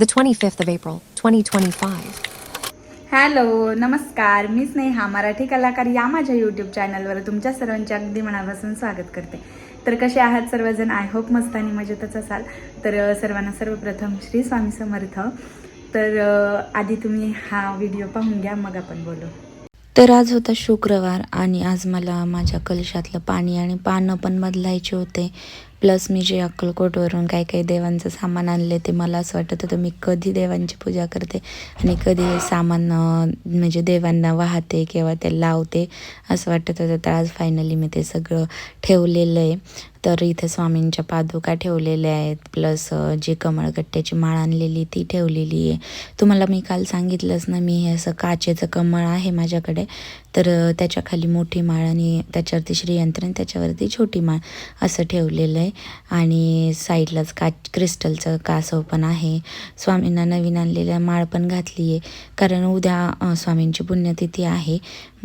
the 25th of April, 2025. Hello नमस्कार. मी स्नेहा मराठी कलाकार या माझ्या यूट्यूब चॅनलवर तुमच्या सर्वांचे अगदी मनापासून स्वागत करते. तर कसे आहात सर्वजण? आय होप मस्त आणि मजेतच असाल. तर सर्वांना सर्वप्रथम श्री स्वामी समर्थ. तर आधी तुम्ही हा व्हिडिओ पाहून घ्या मग आपण बोलू. तर आज होता शुक्रवार आणि आज मला माझ्या कलशातलं पाणी आणि पानं पण बदलायचे होते. प्लस मी जे अक्कलकोटवरून काही काही देवांचं सामान आणले ते मला असं वाटत होतं मी कधी देवांची पूजा करते आणि कधी सामान म्हणजे देवांना वाहते किंवा ते लावते असं वाटत होतं. तर आज फायनली मी ते सगळं ठेवलेलं आहे. तर इथे स्वामींच्या पादुका ठेवलेल्या आहेत. प्लस जी कमळगट्ट्याची माळ आणलेली ती ठेवलेली आहे. तुम्हाला मी काल सांगितलंच ना मी हे असं काचेचं कमळ आहे माझ्याकडे. तर त्याच्याखाली त्याच्याखाली मोठी माळ आणि त्याच्यावरती श्रीयंत्र आणि त्याच्यावरती छोटी माळ असं ठेवलेलं आहे. आणि साईडलाच काच क्रिस्टलचं कासव पण आहे. स्वामींना नवीन आणलेल्या माळ पण घातली आहे कारण उद्या स्वामींची पुण्यतिथी आहे.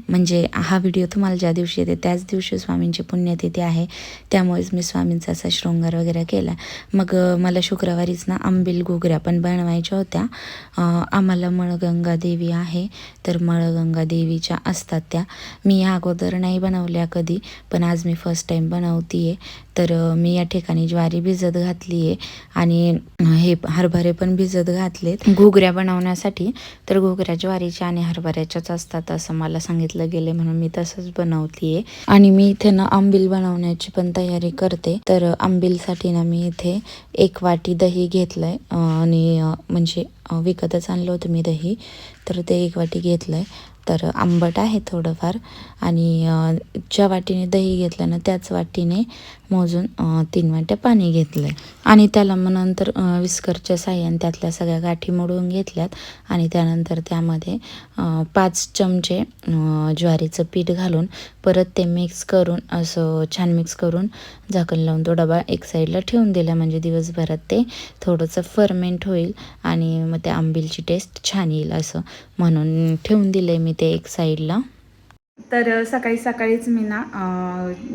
म्हणजे हा व्हिडिओ तुम्हाला ज्या दिवशी येते त्याच दिवशी स्वामींची पुण्यतिथी आहे. त्यामुळेच मी स्वामींचा असा शृंगार वगैरे केला. मग मला शुक्रवारीच ना आंबील घुगऱ्या पण बनवायच्या होत्या. आम्हाला मळगंगा देवी आहे. तर मळगंगा देवीच्या असतात त्या. मी या अगोदर नाही बनवल्या कधी पण आज मी फर्स्ट टाईम बनवते आहे तर मी या ठिकाणी ज्वारी भिजत घातली आहे आणि हे हरभरे पण भिजत घातलेत. घुगऱ्या बनवण्यासाठी. तर घुगऱ्या ज्वारीच्या आणि हरभऱ्याच्याच असतात असं मला सांगितलं गेले म्हणून मी तसंच बनवते आहे आणि मी इथे ना आंबील बनवण्याची पण तयारी करते. तर आंबीलसाठी ना मी इथे एक वाटी दही घेतलंय. आणि म्हणजे विकतच आणलं होतं मी दही. तर ते एक वाटी घेतलंय. तर आंबट आहे थोडंफार. आणि ज्या वाटीने दही घेतलं ना त्याच वाटीने मोजून तीन वाट्या पाणी घेतलं आहे आणि त्याला मग नंतर विस्करच्या साह्याने त्यातल्या सगळ्या गाठी मोडून घेतल्यात. आणि त्यानंतर त्यामध्ये पाच चमचे ज्वारीचं पीठ घालून परत ते मिक्स करून असं छान मिक्स करून झाकण लावून तो डबा एक साईडला ठेवून दिला. म्हणजे दिवसभरात ते थोडंसं फर्मेंट होईल आणि मग त्या आंबीलची टेस्ट छान येईल असं म्हणून ठेवून दिलं आहे मी ते एक साईडला तर सकाळी सकाळीच मी ना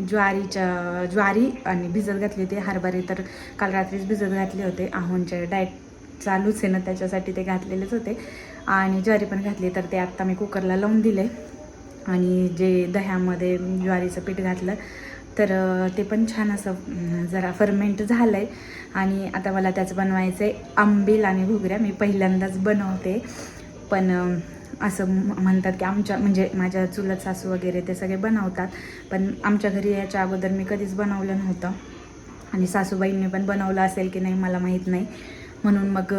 ज्वारीच्या ज्वारी आणि भिजत घातली होती हरभरे. तर काल रात्रीच भिजत घातले होते. आहोंच्या डाएट चालूच आहे ना त्याच्यासाठी ते घातलेलेच होते. आणि ज्वारी पण घातली तर ते आत्ता मी कुकरला लावून दिले. आणि जे दह्यामध्ये ज्वारीचं पीठ घातलं तर ते पण छान असं जरा फर्मेंट झालं आहे आणि आता मला त्याचं बनवायचं आहे आंबील आणि घुगऱ्या. मी पहिल्यांदाच बनवते. पण असं म- म्हणतात की आमच्या म्हणजे माझ्या चुलत सासू वगैरे ते सगळे बनवतात. पण आमच्या घरी याच्या अगोदर मी कधीच बनवलं नव्हतं. आणि सासूबाईंनी पण बनवलं असेल की नाही मला माहीत नाही. म्हणून मग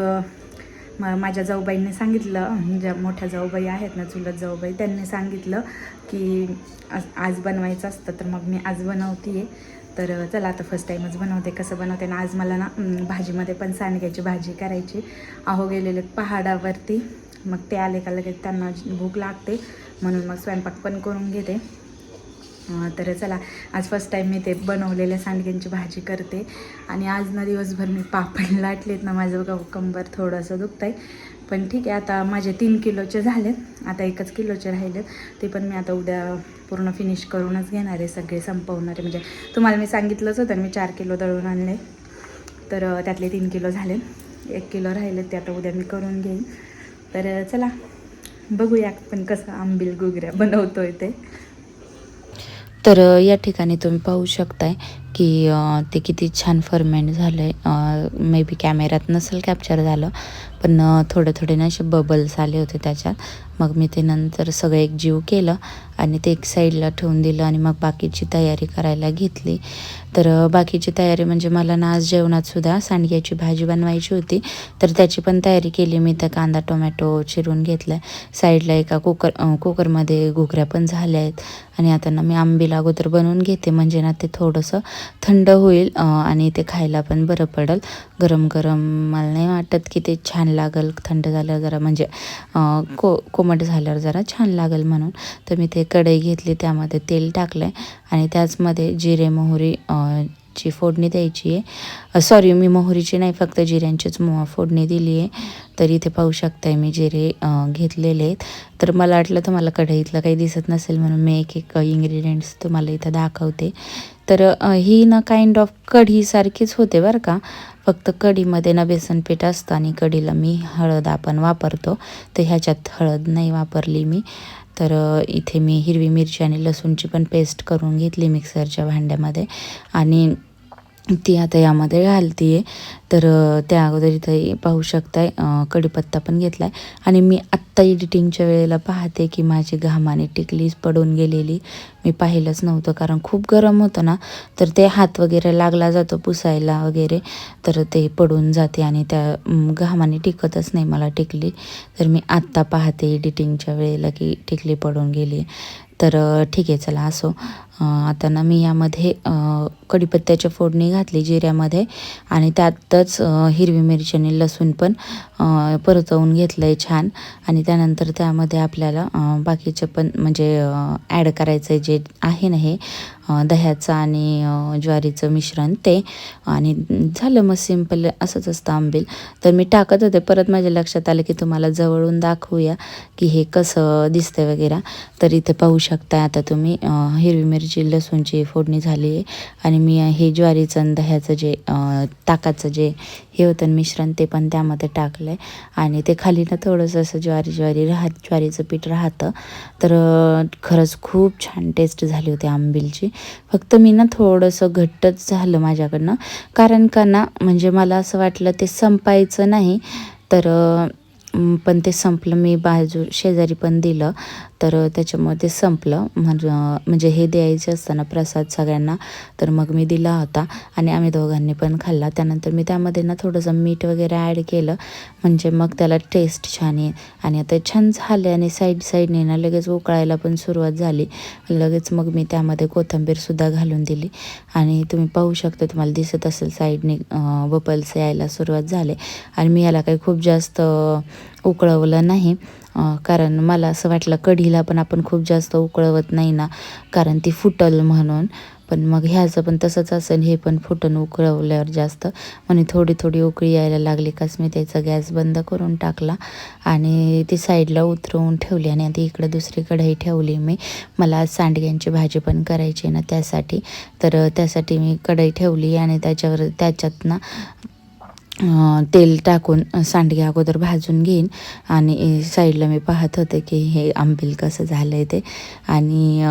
म माझ्या जाऊबाईंनी सांगितलं ज्या मोठ्या जाऊबाई आहेत ना चुलत जाऊबाई त्यांनी सांगितलं की आज- आज बनवायचं असतं तर मग मी आज बनवते तर चला आता फर्स्ट टाईमच बनवते. कसं बनवते ना आज मला ना भाजीमध्ये पण सांडग्याची भाजी करायची. अहो गेलेले पहाडावरती मग ते आले का लगेच त्यांना भूक लागते. म्हणून मग स्वयंपाक पण करून घेते. तर चला आज फर्स्ट टाईम मी ते बनवलेल्या सांडग्यांची भाजी करते. आणि आज ना दिवसभर मी पापड लाटलेत ना माझं ग कंबर थोडंसं दुखतं आहे पण ठीक आहे आता माझे तीन किलोचे झालेत. आता एकच किलोचे राहिलेत. ते पण मी आता उद्या पूर्ण फिनिश करूनच घेणार आहे सगळे संपवणार म्हणजे तुम्हाला मी सांगितलंच होतं मी चार किलो दळून आणले. तर त्यातले तीन किलो झाले. एक किलो राहिले ते आता उद्या मी करून घेईन. तर चला बघूया पण कसं आंबील गुगऱ्या बनवतोय ते. तर या ठिकाणी तुम्ही पाहू शकताय की ते किती छान फर्मेंट झालं आहे मे बी कॅमेऱ्यात नसेल कॅप्चर झालं पण थोडे थोडे ना असे बबल्स आले होते त्याच्यात. मग मी ते नंतर सगळं एक जीव केलं आणि ते एक साईडला ठेवून दिलं आणि मग बाकीची तयारी करायला घेतली. तर बाकीची तयारी म्हणजे मला ना आज जेवणातसुद्धा सांडग्याची भाजी बनवायची होती. तर त्याची पण तयारी केली. मी त्या कांदा टोमॅटो चिरून घेतला साईडला एका कुकर कुकरमध्ये घुगऱ्या पण झाल्या आहेत. आणि आता ना मी आंबील अगोदर बनवून घेते. म्हणजे ना ते थोडंसं थंड होईल आणि ते खायला पण बरं पडेल. गरम गरम मला नाही वाटत की ते छान लागेल थंड झाल्यावर जरा म्हणजे को कोमट झाल्यावर जरा छान लागेल म्हणून. तर मी ते कढई घेतली त्यामध्ये तेल टाकलं आहे आणि त्याचमध्ये जिरे मोहरी ची फोडणी द्यायची आहे. सॉरी मी मोहरीची नाही फक्त जिऱ्यांचीच मो फोडणी दिली आहे. तर इथे पाहू शकताय मी जिरे घेतलेले आहेत. तर मला वाटलं तुम्हाला कढईतलं काही दिसत नसेल म्हणून मी एक एक इन्ग्रेडियंट्स तुम्हाला इथं दाखवते. तर ही ना काइंड ऑफ कढीसारखीच होते बरं का. फक्त कढीमध्ये ना बेसन पीठ असतं आणि कढीला मी हळद आपण वापरतो. तर ह्याच्यात हळद नाही वापरली मी. तर इथे मी हिरवी मिरची आणि लसूणची पण पेस्ट करून घेतली मिक्सरच्या भांड्यामध्ये. आणि ती आता यामध्ये घालते आहे तर त्या अगोदर इथे पाहू शकताय. कडीपत्ता कढीपत्ता पण घेतला आहे आणि मी आत्ता एडिटिंगच्या वेळेला पाहते की माझी घामाने टिकलीच पडून गेलेली. मी पाहिलंच नव्हतं कारण खूप गरम होतं ना. तर ते हात वगैरे लागला जातो पुसायला वगैरे. तर ते पडून जाते आणि त्या घामाने टिकतच नाही मला टिकली. तर मी आत्ता पाहते एडिटिंगच्या वेळेला की टिकली पडून गेली तर ठीक आहे चला असो. आता ना मी यामध्ये अ, कढीपत्त्याची फोडणी घातली जिऱ्यामध्ये आणि त्यातच हिरवी मिरची आणि लसूण पण परतवून घेतलं आहे छान. आणि त्यानंतर त्यामध्ये आपल्याला बाकीचे पण म्हणजे ॲड करायचं आहे जे आहे ना हे दह्याचं आणि ज्वारीचं मिश्रण ते. आणि झालं मग सिंपल असंच असतं आंबील. तर मी टाकत होते. परत माझ्या लक्षात आलं की तुम्हाला जवळून दाखवूया की हे कसं दिसतं वगैरे. तर इथे पाहू शकता आता तुम्ही हिरवी मिरची लसूणची फोडणी झाली आहे. आणि मी हे ज्वारीचं आणि दह्याचं जे ताकाचं जे हे होतं मिश्रण ते पण त्यामध्ये टाकलं आहे आणि ते खाली ना थोडंसं असं ज्वारी ज्वारी राहत ज्वारीचं पीठ राहतं. तर खरंच खूप छान टेस्ट झाली होती आंबीलची. फक्त मी ना थोडंसं घट्टच झालं माझ्याकडनं. कारण का ना म्हणजे मला असं वाटलं ते संपायचं नाही तर पण ते संपलं मी बाजू शेजारी पण दिलं. तर त्याच्यामुळे ते संपलं. म्हण म्हणजे हे द्यायचे असताना प्रसाद सगळ्यांना तर मग मी दिला होता आणि आम्ही दोघांनी पण खाल्ला. त्यानंतर मी त्यामध्ये ना थोडंसं मीठ वगैरे ॲड केलं. म्हणजे मग त्याला टेस्ट छान येईल. आणि आता छान झाले आणि साईड साईडने ना लगेच उकळायला पण सुरुवात झाली. लगेच मग मी त्यामध्ये कोथिंबीरसुद्धा घालून दिली. आणि तुम्ही पाहू शकता तुम्हाला दिसत असेल साईडने बबल्स यायला सुरुवात झाले. आणि मी याला काही खूप जास्त उकळवलं नाही. कारण मला असं वाटलं कढीला पण आपण खूप जास्त उकळवत नाही ना कारण ती फुटल म्हणून. पण मग ह्याचं पण तसंच असेल हे पण फुटण उकळवल्यावर जास्त. म्हणे थोडी थोडी उकळी यायला लागली काच मी त्याचा गॅस बंद करून टाकला. आणि ती साईडला उतरवून ठेवली आणि आता इकडं दुसरी कढई ठेवली मी. मला सांडग्यांची भाजी पण करायची आहे ना त्यासाठी. तर त्यासाठी मी कढई ठेवली आणि त्याच्यावर त्याच्यात ना तेल टाकून सांडगे अगोदर भाजून घेईन. आणि साईडला मी पाहत होते की हे आंबील कसं झालं आहे ते. आणि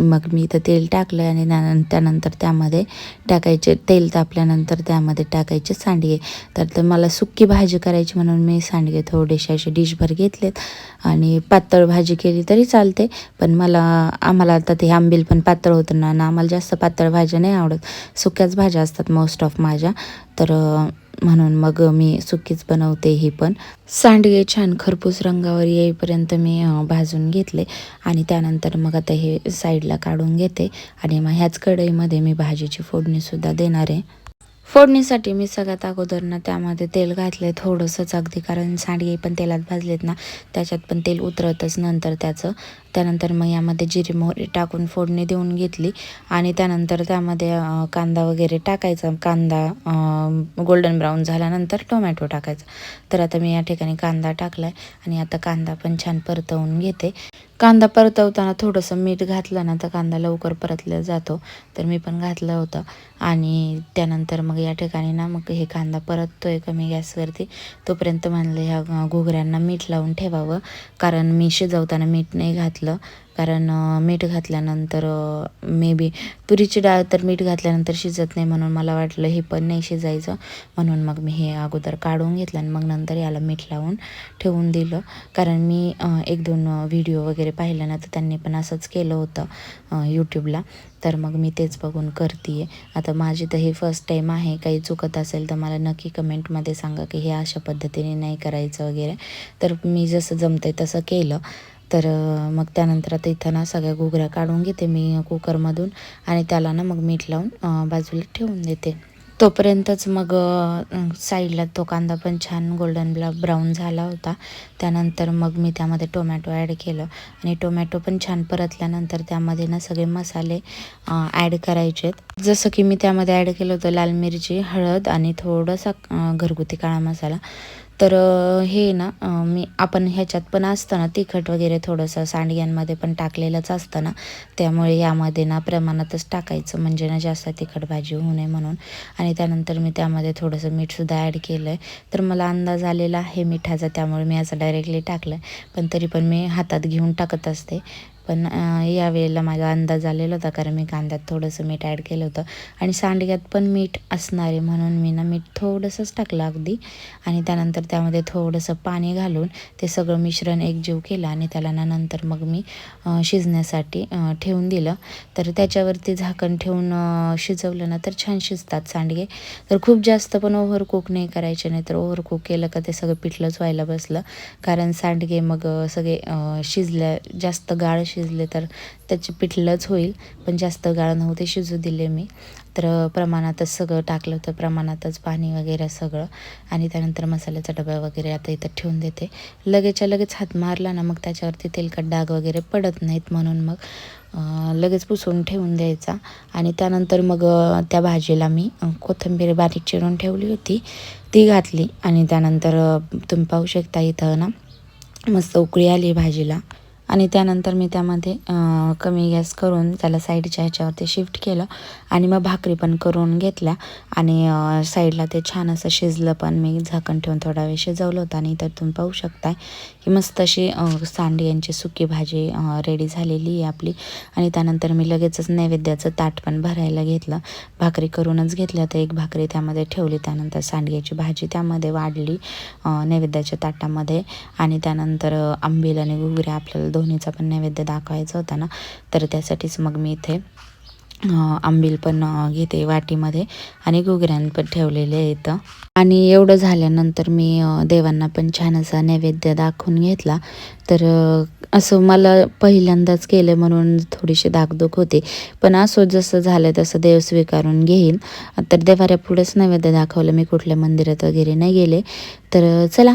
मग मी इथं तेल टाकलं आणि त्यानंतर त्यामध्ये टाकायचे तेल तापल्यानंतर त्यामध्ये टाकायचे सांडगे. तर तर मला सुक्की भाजी करायची म्हणून मी सांडगे थोडेसे असे डिशभर घेतलेत. आणि पातळ भाजी केली तरी चालते पण मला आम्हाला आता ते आंबील पण पातळ होतं ना आम्हाला जास्त पातळ भाज्या नाही आवडत. सुक्याच भाज्या असतात मोस्ट ऑफ माझ्या. तर म्हणून मग मी सुकीच बनवते ही पण. सांडगे छान खरपूस रंगावर येईपर्यंत मी भाजून घेतले आणि त्यानंतर मग आता हे साईडला काढून घेते आणि मग ह्याच कढईमध्ये मी भाजीची फोडणीसुद्धा देणार आहे. फोडणीसाठी मी सगळ्यात अगोदरनं त्यामध्ये तेल घातलं आहे थोडंसंच अगदी कारण सांडगे पण तेलात भाजलेत ना त्याच्यात पण तेल उतरतच नंतर त्याचं. त्यानंतर मग यामध्ये जिरी मोहरी टाकून फोडणी देऊन घेतली आणि त्यानंतर त्यामध्ये कांदा वगैरे टाकायचा. कांदा गोल्डन ब्राऊन झाल्यानंतर टोमॅटो टाकायचा. तर आता मी या ठिकाणी कांदा टाकला आहे आणि आता कांदा पण छान परतवून घेते. कांदा परतवताना थोडंसं मीठ घातलं ना तर कांदा लवकर परतला जातो. तर मी पण घातलं होतं. आणि त्यानंतर मग या ठिकाणी ना मग हे कांदा परततोय कमी गॅसवरती. तोपर्यंत म्हणलं ह्या घुगऱ्यांना मीठ लावून ठेवावं. कारण मी शिजवताना मीठ नाही घातलं. कारण मीठ घातल्यानंतर मे बी तुरीची डाळ तर मीठ घातल्यानंतर शिजत नाही म्हणून मला वाटलं हे पण नाही शिजायचं. म्हणून मग मी हे अगोदर काढून घेतलं आणि मग नंतर याला मीठ लावून ठेवून दिलं. कारण मी एक दोन व्हिडिओ वगैरे पाहिलं ना तर त्यांनी पण असंच केलं होतं यूट्यूबला तर मग मी तेच बघून करते आहे आता माझी तर हे फर्स्ट टाईम आहे. काही चुकत असेल तर मला नक्की कमेंटमध्ये सांगा की हे अशा पद्धतीने नाही करायचं वगैरे. तर मी जसं जमतंय तसं केलं. तर मग त्यानंतर आता इथं ना सगळ्या घुगऱ्या काढून घेते मी कुकरमधून आणि त्याला ना मग मीठ लावून बाजूला ठेवून देते. तोपर्यंतच मग साईडला तो कांदा पण छान गोल्डन ब्ला ब्राऊन झाला होता. त्यानंतर मग मी त्यामध्ये टोमॅटो ॲड केलं आणि टोमॅटो पण छान परतल्यानंतर त्यामध्ये ना सगळे मसाले ॲड करायचे जसं की मी त्यामध्ये ॲड केलं होतं लाल मिरची हळद आणि थोडासा घरगुती काळा मसाला. तर हे ना मी आपण ह्याच्यात पण असतं ना तिखट वगैरे थोडंसं सांडग्यांमध्ये पण टाकलेलंच असतं ना. त्यामुळे यामध्ये ना प्रमाणातच टाकायचं म्हणजे ना जास्त तिखट भाजी होऊ नये म्हणून. आणि त्यानंतर मी त्यामध्ये थोडंसं मीठसुद्धा ॲड केलं आहे तर मला अंदाज आलेला आहे मिठाचा त्यामुळे मी असं डायरेक्टली टाकलं आहे पण तरी पण मी हातात घेऊन टाकत असते. पण यावेळेला माझा अंदाज आलेला होता कारण मी कांद्यात थोडंसं मीठ ॲड केलं होतं. आणि सांडग्यात पण मीठ असणार आहे म्हणून मी ना मीठ थोडंसंच टाकलं अगदी. आणि त्यानंतर त्यामध्ये थोडंसं पाणी घालून ते सगळं मिश्रण एकजीव केलं आणि त्याला ना नंतर मग मी शिजण्यासाठी ठेवून दिलं. तर त्याच्यावरती झाकण ठेवून शिजवलं ना तर छान शिजतात सांडगे. तर खूप जास्त पण ओव्हर कुक नाही करायचे नाही तर ओव्हर कुक केलं का ते सगळं पिठलंच व्हायला बसलं. कारण सांडगे मग सगळे शिजल्या जास्त गाळ शिजले तर त्याचे पिठलंच होईल. पण जास्त गाळ नव्हते शिजू दिले मी. तर प्रमाणातच सगळं टाकलं होतं. प्रमाणातच पाणी वगैरे सगळं. आणि त्यानंतर मसाल्याचा डबा वगैरे आता इथं ठेवून देते. लगेचच्या लगेच हात मारला ना मग त्याच्यावरती तेलकट डाग वगैरे पडत नाहीत म्हणून मग लगेच पुसून ठेवून द्यायचा. आणि त्यानंतर मग त्या भाजीला मी कोथिंबीर बारीक चिरून ठेवली होती. ती घातली. आणि त्यानंतर तुम्ही पाहू शकता इथं ना मस्त उकळी आली भाजीला. आणि त्यानंतर मी त्यामध्ये कमी गॅस करून त्याला साईडच्या ह्याच्यावरती शिफ्ट केलं आणि मग भाकरी पण करून घेतल्या. आणि साईडला ते छान असं शिजलं पण मी झाकण ठेवून थोडा वेळ शिजवलं होतं आणि तर तुम्ही पाहू शकताय की मस्त अशी अं, सांडग्यांची सुकी भाजी रेडी झालेली आहे आपली. आणि त्यानंतर मी लगेचच नैवेद्याचं ताट पण भरायला घेतलं. भाकरी करूनच घेतलं तर एक भाकरी त्यामध्ये ठेवली. त्यानंतर सांडग्याची भाजी त्यामध्ये वाढली नैवेद्याच्या ताटामध्ये. आणि त्यानंतर आंबील आणि घुगऱ्या आपल्याला दोन्हीचा पण नैवेद्य दाखवायचा होता ना तर त्यासाठीच मग मी इथे आंबील पण घेते वाटीमध्ये आणि घुगऱ्यां पण ठेवलेले आहेत आणि एवढं झाल्यानंतर मी देवांना पण छान असा नैवेद्य दाखवून घेतला. तर असं मला पहिल्यांदाच केलं म्हणून थोडीशी धाकधूक होती. पण असो जसं झालं तसं देव स्वीकारून घेईन. तर देवाऱ्या पुढेच नैवेद्य दाखवलं. मी कुठल्या मंदिरात वगैरे नाही गेले. तर चला